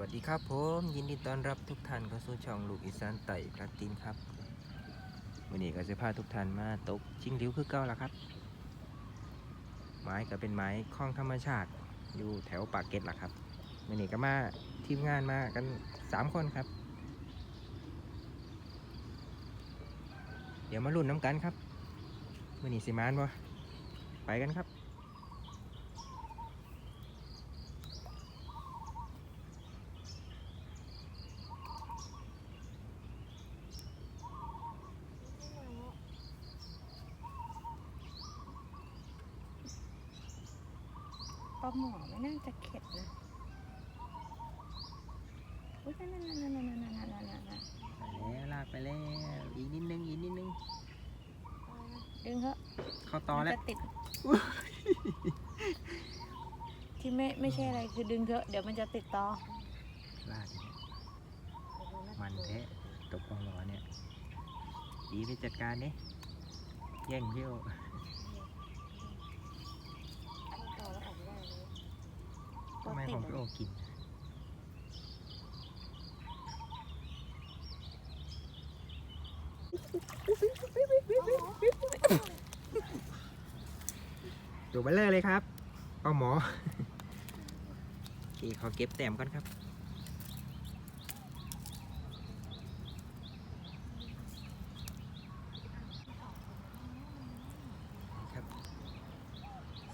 วัสดีครับผม ยินดีต้อนรับทุกท่านเข้าสู่ช่องลูกอีสานไต่พลัดตินครับวันนี้ก็จะพาทุกท่านมาตกชิงริ้วคือเก้าละครับ ไม้ก็เป็นไม้คล้องธรรมชาติอยู่แถวปากเกร็ดล่ะครับวันนี้ก็มาทีมงานมากันสามคนครับ เดี๋ยวมาลุ้นน้ำกันครับวันนี้สิมานบ่ไปกันครับ หมอไม่น่าจะเข็ดนะอุ้ยนั่นนั่นนั่นนั่นนั่นนั่นนั่นนั่นนั่นไปแล้วลากไปแล้วอีกนิดนึงอีกนิดนึงดึงเถอะเข้าต่อแล้วมันจะติด ที่ไม่ไม่ใช่อะไรคือดึงเถอะเดี๋ยวมันจะติดต่อลากอีกแล้วมันแท้ตกปองหลอเนี่ยดีไปจัดการนี่แย่งเที่ยว ทำไมของพี่โอกิน ตัวเบลเลอร์เลยครับเอาหมอ โอเคขอเก็บแต้มก่อนครับ ครับ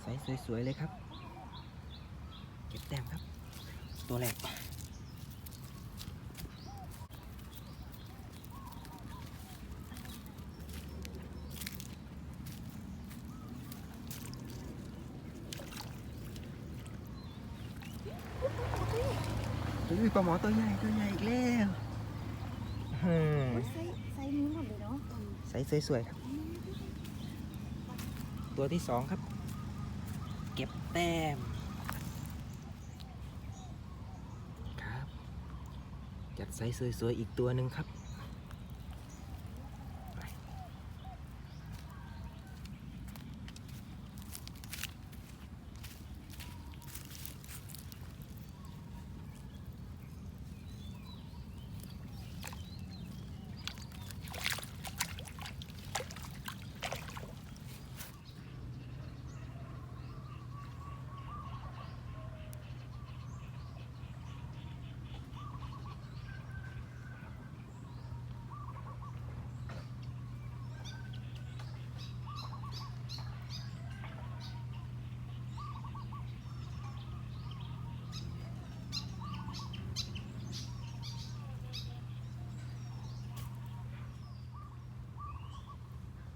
ไซส์สวยๆเลยครับ ก็บแต้มครับ ตัวแรกอุ้ยปลาหมอตัวใหญ่ตัวใหญ่อีกแล้วอืมอุ๊ยไซส์ไซส์นี้หมดเลยเนาะไซส์สวยๆครับ ตัวที่สองครับ เก็บแต้ม ครับ จัดไซส์สวยๆอีกตัวหนึ่งครับ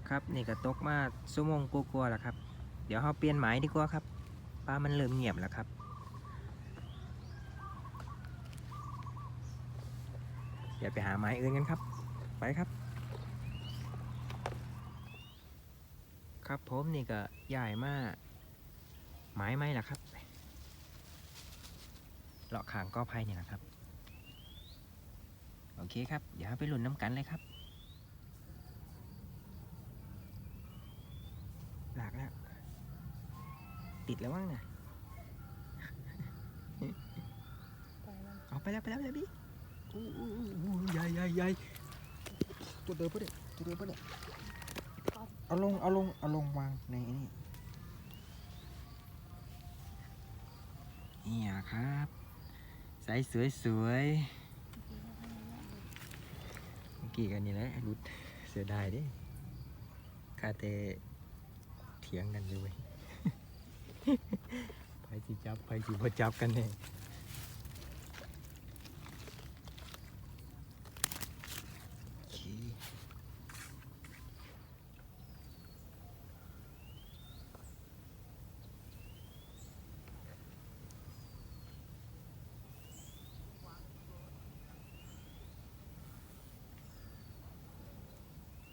ครับนี่ก็ตกมาชั่วโมงกลัวๆแล้วครับ เดี๋ยวเราเปลี่ยนหมายดีกว่าครับปลามันเริ่มเงียบแล้วครับ เดี๋ยวไปหาไม้อื่นกันครับ ไปครับ ครับผมนี่ก็ใหญ่มากไม้ไหมล่ะครับเลาะขางก็ไผ่นี่แหละครับ โอเคครับ เดี๋ยวไปหลุนน้ำกันเลยครับ หลากแล้ว ติดแล้วมั้งนะเอาไปแล้วไปแล้วไปแล้วพี่อู้อู้อู้ใหญ่ใหญ่ใหญ่ตัวเดิมปะเนี่ยตัวเดิมปะเนี่ยเอาลงเอาลงเอาลงวางในไอ้นี่นี่อะครับใสสวยสวยๆเมื่อกี้กันนี่แหละรุดเสียดายดิคาเตเถียงกันอยู่เว้ย ไผสิจับไผสิบ่จับกันแน่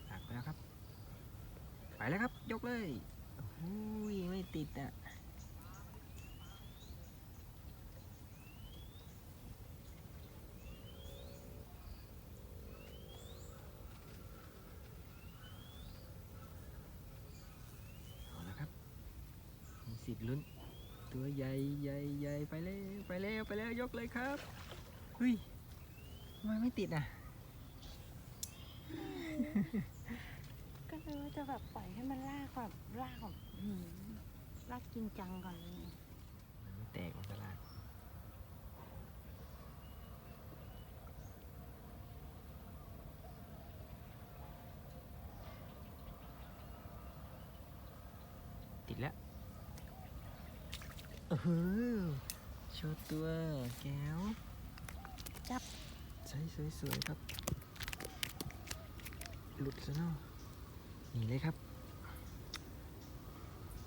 ถักไปแล้วครับ ไปแล้วครับ ยกเลยโอ้ยไม่ติดอะ เอาละครับ มีสิทธิ์ลุ้น ตัวใหญ่ใหญ่ใหญ่ไปแล้วไปแล้วไปแล้วยกเลยครับเฮ้ยทำไมไม่ติดอะ ก็เลยว่าจะแบบปล่อยให้มันลากแบบลากแบบหืมลากจริงจังก่อนเลย มันไม่แตกมันก็ลากติดแล้ว เออโชว์ตัวแก้ว จับใช้สวยๆครับ หลุดซะเนาะหนีเลยครับ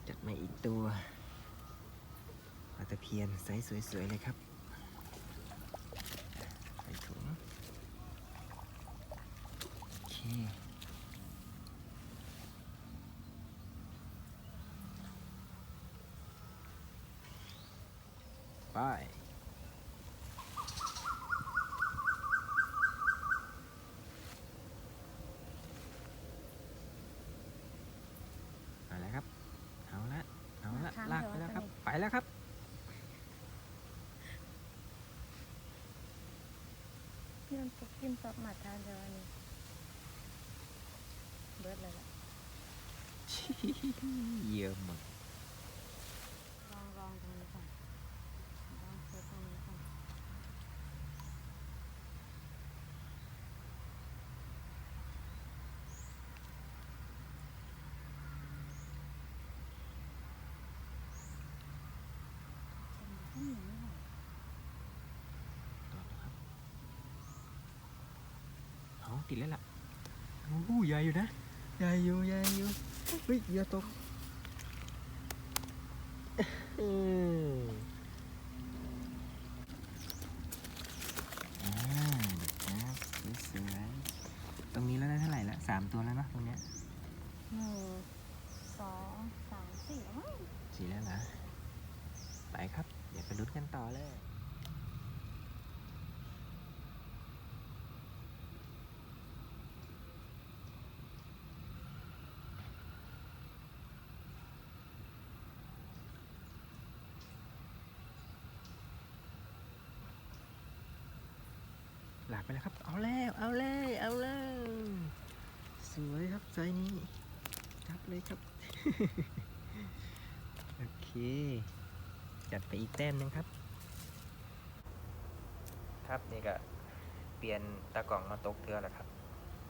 จัดมาอีกตัวปลาตะเพียนไซส์สวยๆเลยครับ ใส่ถุง โอเค ไปเอาละครับ เอาละ เอาละ ลากไปแล้วครับ ไปแล้วครับ พี่มันตกกินตอกหมัดทานเดียวอันนี้เบิร์ดเลยล่ะเยี่ยมมาก ลองลองตรงนี้ก่อนลองเซตตรงนี้ก่อนอืม เอา ติดแล้วล่ะโอ้โหใหญ่อยู่นะใหญ่อยู่ใหญ่อยู่เฮ้ยอย่าตกเอออ่าครับสวยๆตรงนี้แล้วได้เท่าไหร่ละสามตัวแล้วเนอะตรงเนี้ยหนึ่งสองสามสี่แล้วมั้งสี่แล้วนะไปครับ เดี๋ยวไปลุ้นกันต่อเลยากไปแล้วครับ เอาแล้ว เอาแล้ว เอาแล้ว สวยครับไซนี้ครับเลยครับ โอเค จัดไปอีกแต้มหนึงครับ ครับนี่ก็เปลี่ยนตากล่องมาตกเทือแล้วครับ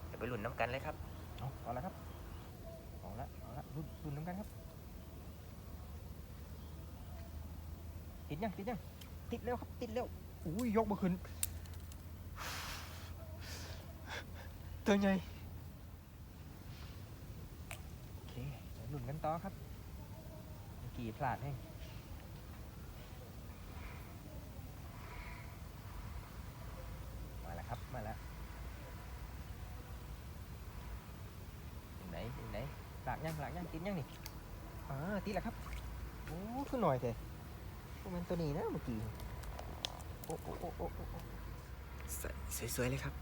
เดี๋ยวไปหลุนน้ำกันเลยครับ เอาเอาละครับ เอาละเอาละลุ้นลุ้นน้ำกันครับ ติดยังติดยังติดเร็วครับ ติดเร็วอุ้ยยกมาขึ้น ตัวใหญ่โอเคเดี๋ยวหลุนกันต่อครับเมื่อกี่พลาดให้มาแล้วครับมาแล้วถึงไหนถึงไหนหลากยังหลากยังติดยังนี่อ่าติดแล้วครับโอ้ขึ้นหน่อยเถอะพวกมันตัวนี้นะเมื่อกี้โอ้โอ้โอ้โอ้โอ้โอ้ใส่สวยๆเลยครับ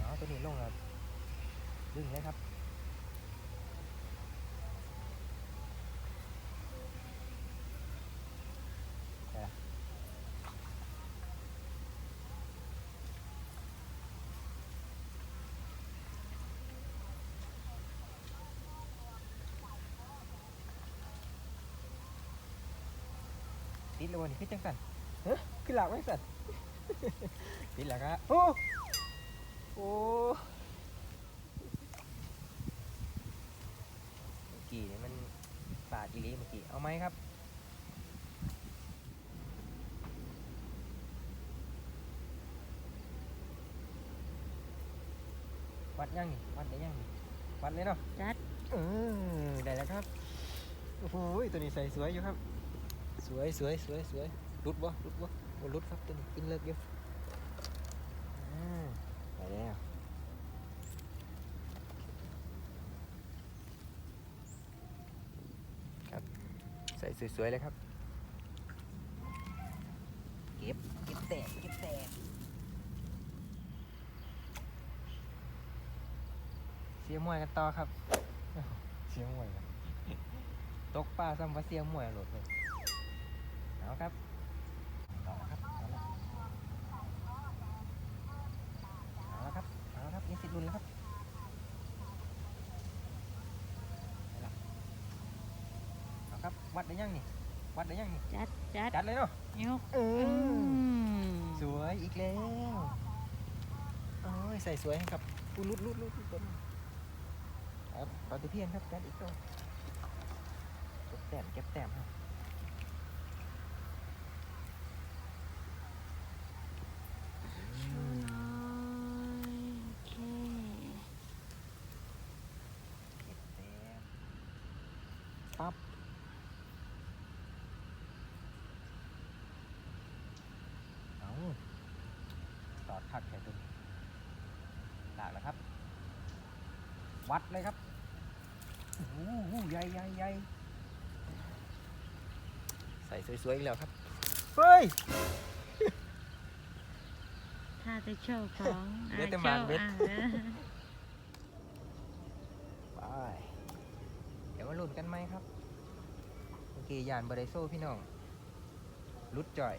อ๋อตัวนี้ ลงแล้วดึงเลยครับติดเลยวันนี้คือจังสันเฮ้ยคือหลักไว้สันติดแล้วครับโอ้ อ้เมื่อกี้นี่มันปาดอีหลีเมื่อกี้ เอาไหมครับ วัดยังนี่วัดได้ยังนี่วัดเลยเนาะจัดเออได้แล้วครับ โอ้โหตัวนี้ใส่สวยอยู่ครับ สวยสวยสวยสวยรุดบ่รุดบ่บ่รุดครับตัวนี้กินเลิกอยู่อ่าไป แล้วใส่สวยๆเลยครับ เก็บ เก็บแตกเก็บแตกเสียมวยกันต่อครับ เสียงมวยครับตกปลาซ้ำว่าเสียงมวยหลุดเลยเอาครับต่อครับเอาละเอาละครับเอาละครับมีสิทธิ์ลุ้นแล้วครับเอาละเอา ครับ วัดได้ยังนี่ วัดได้ยังนี่ จัดจัดจัดเลยเนาะยกเออือมสวยอีกแล้ว โอ้ย ใส่สวยครับอุยลุดลุดลุดลุดต้นครับปฏิเพียนครับจัดอีกตัวเก็บแต้มเก็บแต้มครับชูน้อยโอเคเก็บแต้มปั๊บเอาตอด คักแค่ตัวนี้หลากแล้วครับ วัดเลยครับโอ้โหใหญ่ใหญ่ใหญ่ใส่สวยๆอีกแล้วครับ เฮ้ย ถ้าจะโชว์ของเหลือแต่อะหมากเบ็ดโชว์อะไปเดี๋ยวมาลุ้นกันไหมครับเมื่อกี้ยานบไดโซ่พี่น้องรุดจ่อย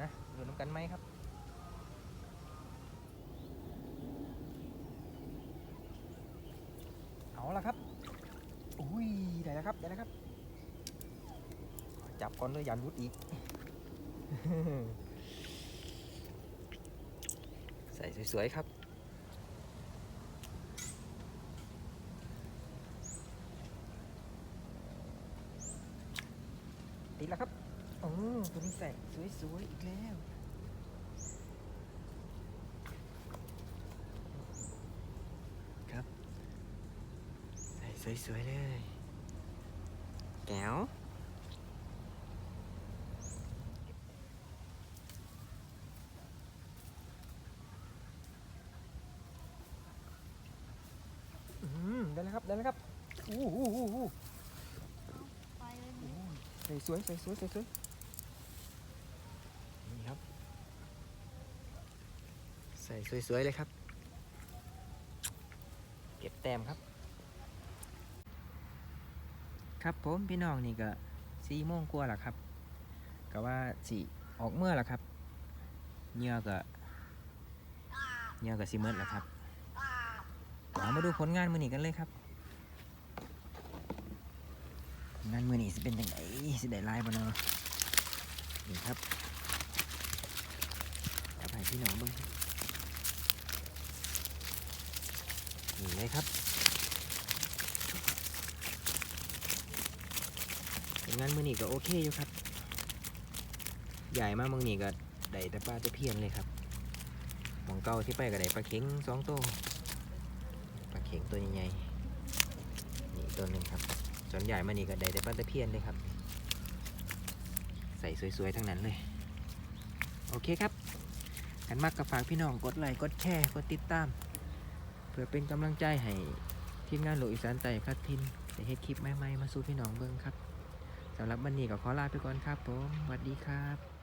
นะลุ้นกันไหมครับ ครับอุ้ยได้แล้วครับได้แล้วครับ จับก่อนเลยยานรุดอีก ใส่สวยๆครับติดแล้วครับโอ้ตัวนี้ใส่สวยๆอีกแล้ว ครับ ใส่สวยๆเลย แก้วอืมได้แล้วครับได้แล้วครับอู้หูหูหูไปเลยโอ้ยใส่สวยใส่สวยใส่สวยนี่ครับ ใส่สวยๆเลยครับ เก็บแต้มครับ ครับผมพี่น้องนี่ก็สี่โมงกว่าแล้วครับก็ว่าสิออกเมื่อแล้วครับเหงื่อก็เหงื่อก็สิเมิดแล้วครับามาดูผลงานมือนี้กันเลยครับ งานมือนี้สิเป็นยังไงสิได้ลายบ่เนาะนี่ครับเอาไปพี่น้องบิ่งนี่เลยครับ ผลงานมือนี้ก็โอเคอยู่ครับ ใหญ่มากมือนี้ก็ได้แต่ปลาตะเพียนเลยครับหมองเก่าที่ไปก็ได้ปลาเข็งสองตัวปลาเข็งตัวใหญ่ๆนี่ตัวหนึ่งครับส่วนใหญ่มานี่ก็ได้แต่ปลาตะเพียนเลยครับ ใส่สวยๆทั้งนั้นเลย โอเคครับกันมากกับฝากพี่น้องกดไลค์กดแชร์กดติดตาม เพื่อเป็นกำลังใจให้ทีมงานโลกอีสานไต่พัดทินได้เฮ็ดคลิปใหม่ๆมาสู่พี่น้องเบิ่งครับ สำหรับวันนี้ก็ขอลาไปก่อนครับผมสวัสดีครับ